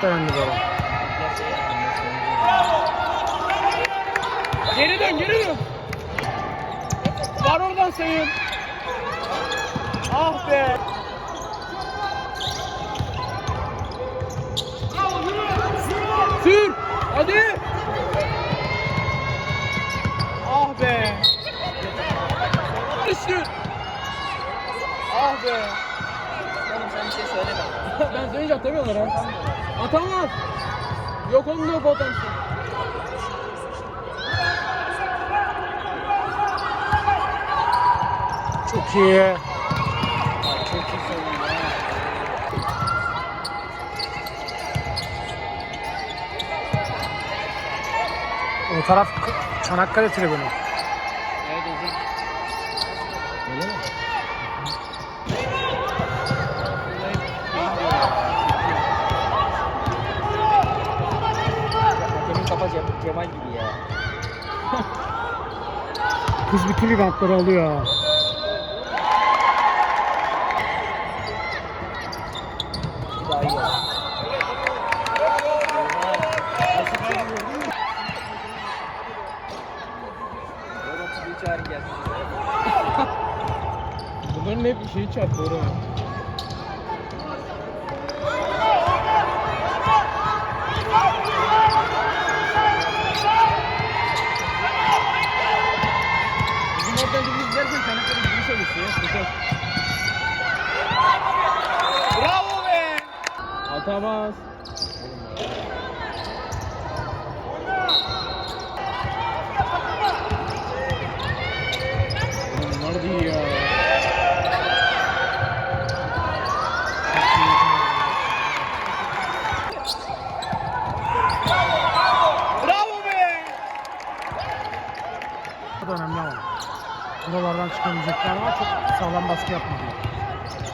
Çok bu arada. Geri dön geri dön. Var oradan sayın. Ah be. Sür. Hadi. Ah be. Sür. Ah be. Bir şey söyleme. ben söyleyince atamıyorlar ha. Atamaz. Yok onun da potansiyel. Çok iyi. Çok iyi ya. O taraf Çanakkale tribünü. Evet Ozan. Öyle mi? Hakemin Cemal gibi ya. Kız bütün reboundları alıyor. Bunların hep şeyi çarptı oraya. अपना।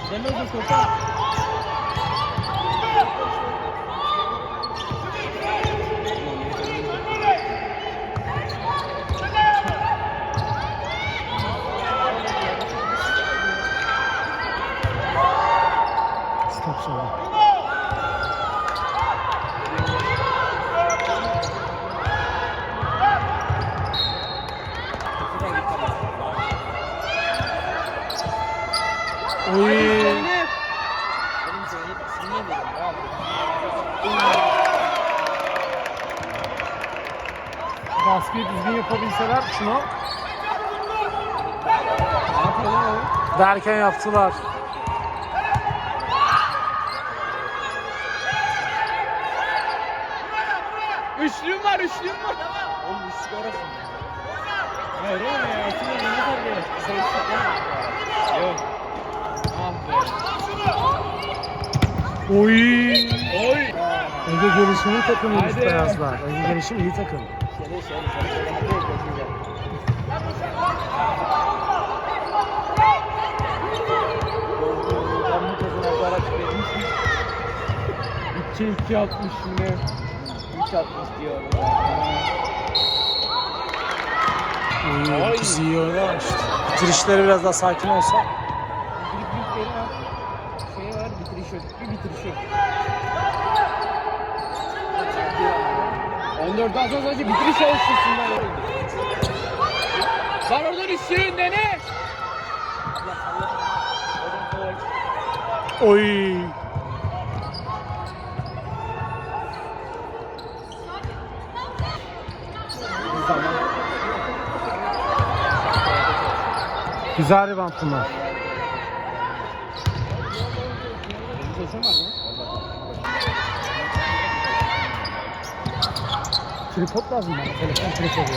General जो छोटा Oy. Zeynep. Oğlum Zeynep ismini yemedim. Bravo. Baskıyı düzgün yapabilseler şunu Ne yapıyor lan o? derken yaptılar. Üçlüğüm var, üçlüğüm var. Oğlum bu skorasın. Hayır oğlum ya, aslında ne fark eder? Sayısız lan. Yok. Oy. Oy. Ege gelişimi Haydi. beyazlar. Ege gelişim iyi takım. 2 2 atmış yine. 3 atmış diyor. Oy. Kız iyi oynar işte. Bitirişleri biraz daha sakin olsa. Şey. 14'den sonra sadece bitiriş alışısından oldu. Var oradan üstün dene. Oy. Güzel ribantım var. Sesim var Tripod lazım bana. Telefon tripodu.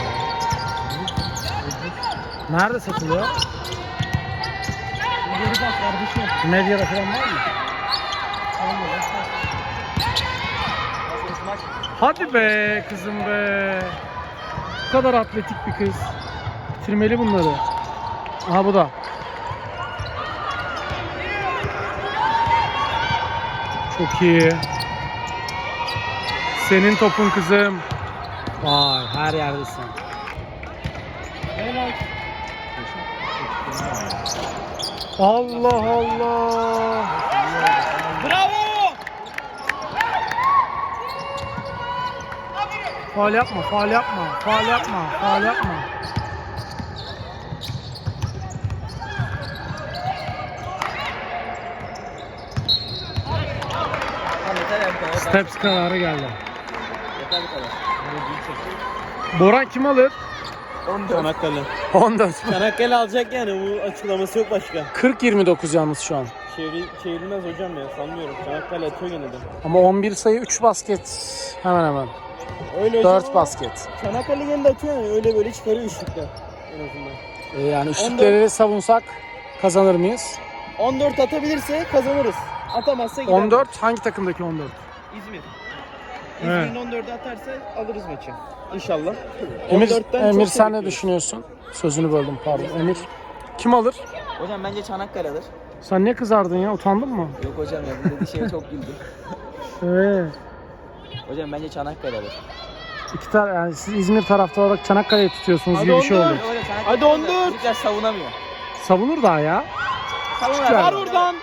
Nerede satılıyor? Geri bak kardeşim. Medyada falan var mı? Hadi be kızım be. Bu kadar atletik bir kız. Bitirmeli bunları. Aha bu da. Çok iyi. Senin topun kızım. Vay her yerdesin. Helal. Allah Allah. Bravo! Faal yapma, faal yapma, faal yapma, faal yapma. Steps kararı geldi. Bu kadar. Boran kim alır? 14. Çanakkale. 14. Çanakkale alacak yani bu açıklaması yok başka. 40-29 yalnız şu an. Çevri, çevrilmez hocam ya sanmıyorum. Çanakkale atıyor gene de. Ama 11 sayı 3 basket hemen hemen. Öyle 4 basket. Çanakkale gene de atıyor yani öyle böyle çıkarıyor üçlükten en azından. Ee, yani üçlükleri savunsak kazanır mıyız? 14 atabilirse kazanırız. Atamazsa gider. 14 hangi takımdaki 14? İzmir. Evet. İzmir'in 14'ü atarsa alırız maçı. İnşallah. Emir, 14'ten Emir çok sen ne bekliyoruz. düşünüyorsun? Sözünü böldüm pardon. Emir kim alır? Hocam bence Çanakkale alır. Sen ne kızardın ya? Utandın mı? Yok hocam ya bu dediği şeye çok güldüm. Evet. Hocam bence Çanakkale alır. İki tar yani siz İzmir taraftarı olarak Çanakkale'yi tutuyorsunuz gibi bir şey 14. oldu. Öyle Çanakkale Hadi alır da 14. Bizimkiler savunamıyor. Savunur daha ya. Savunamıyor. Var oradan.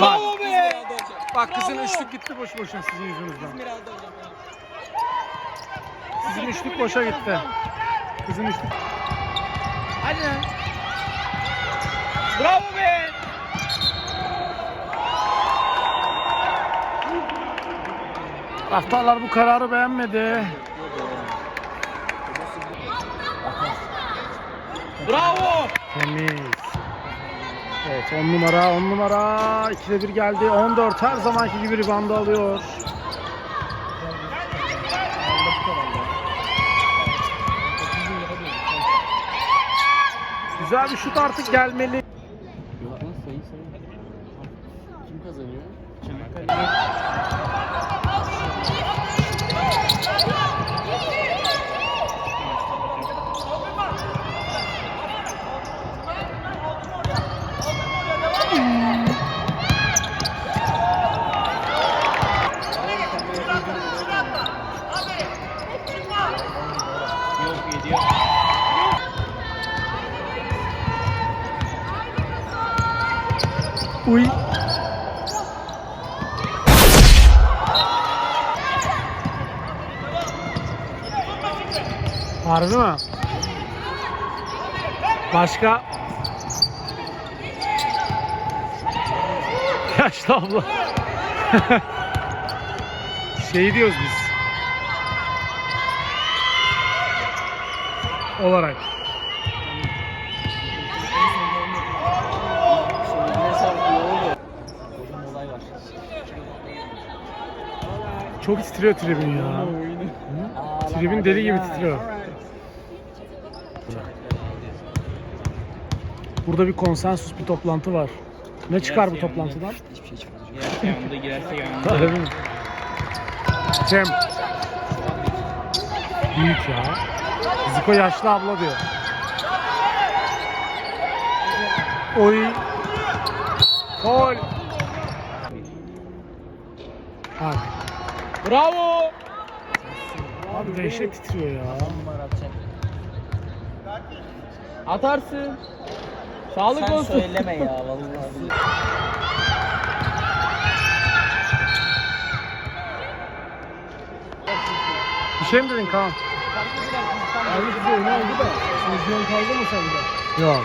Bravo İzmir be. aldı hocam. Bak kızın üçlük gitti boş boşuna sizin yüzünüzden. İzmir aldı hocam. Sizin üçlük boşa gitti. Kızın üçlük. Hadi lan. Bravo be. Taraftarlar bu kararı beğenmedi. Bravo. Temiz. Evet 10 numara 10 numara 2'de 1 geldi 14 her zamanki gibi ribandı alıyor. Güzel bir şut artık gelmeli. Yok lan sayı sayı. Kim kazanıyor? Yok gidiyor. Uy. Harbi mi? Başka? Yaşlı abla. şey diyoruz biz. Olarak. Şimdi yine sarkıyor oluyor. Hocam olay var. Çok titriyor tribün ya. Tribün deli gibi titriyor. Burada bir konsensus bir toplantı var. Ne çıkar bu toplantıdan? Hiçbir şey çıkmadı. Girerse yanında girerse? Cem. Büyük ya. Ziko yaşlı abla diyor. Oy. Gol. Bak. Bravo. Abi dehşet titriyor ya. Atarsın. Sağlık Sen olsun. söyleme ya vallahi. Bir şey mi dedin Kaan? Abi bize öne oldu da. Sözcüğün kaldı mı sende? Yok.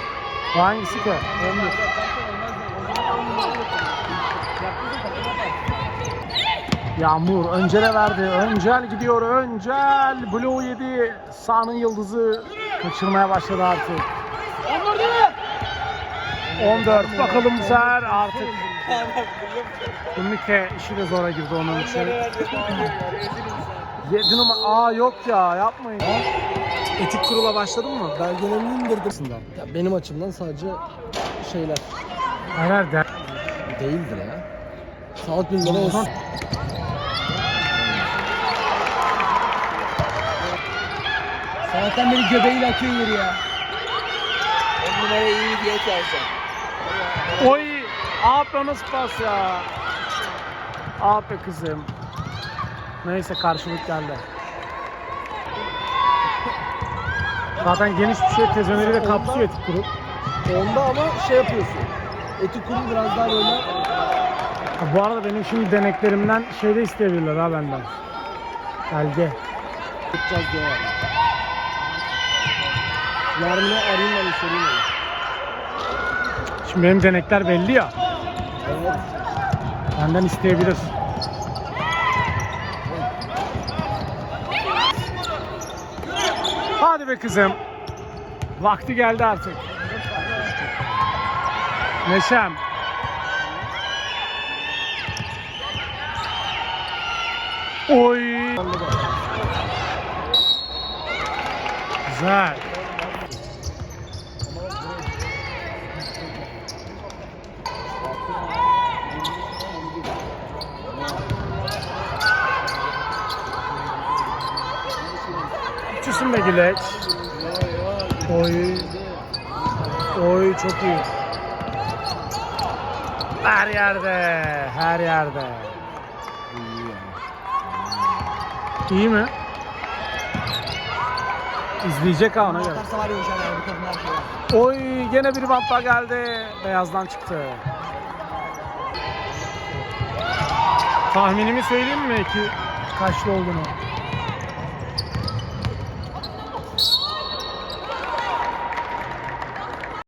Bu hangisi ki? 11. Yağmur Öncel'e verdi. Öncel gidiyor. Öncel. Blue yedi. Sağının yıldızı kaçırmaya başladı artık. 14. Bakalım sefer artık. Ümike işi de zora girdi onun için. 7 numara. Aa yok ya yapmayın. Etik kurula başladın mı? Belgelerini indirdim. Ya benim açımdan sadece şeyler Hayır der. değildir ya. Sağlık bilimleri olsun. Sabahtan beri göbeğiyle atıyor yeri ya. On numaraya iyi diyet yapacağım. Oy! Be nasıl pas ya? Be kızım. Neyse karşılık geldi. Zaten geniş bir şey tezöneri de kapsıyor etik kurum. Onda ama şey yapıyorsun. Etik kurum biraz daha böyle bu arada benim şimdi deneklerimden şey de isteyebilirler ha benden. Belge. Yapacağız diye yani. Yarın arayayım ben sorayım. Şimdi benim denekler belli ya. Evet. Benden isteyebilir. Hadi be kızım. Vakti geldi artık. Neşem. Oy. Güzel. Uçusun be Güleç. Oy. Oy çok iyi. Her yerde, her yerde. İyi mi? İzleyecek ha ona göre. Atarsa var ya hocam ya bu kadınlar şey. Oy gene bir bantlar geldi. Beyazdan çıktı. Tahminimi söyleyeyim mi ki kaçlı olduğunu?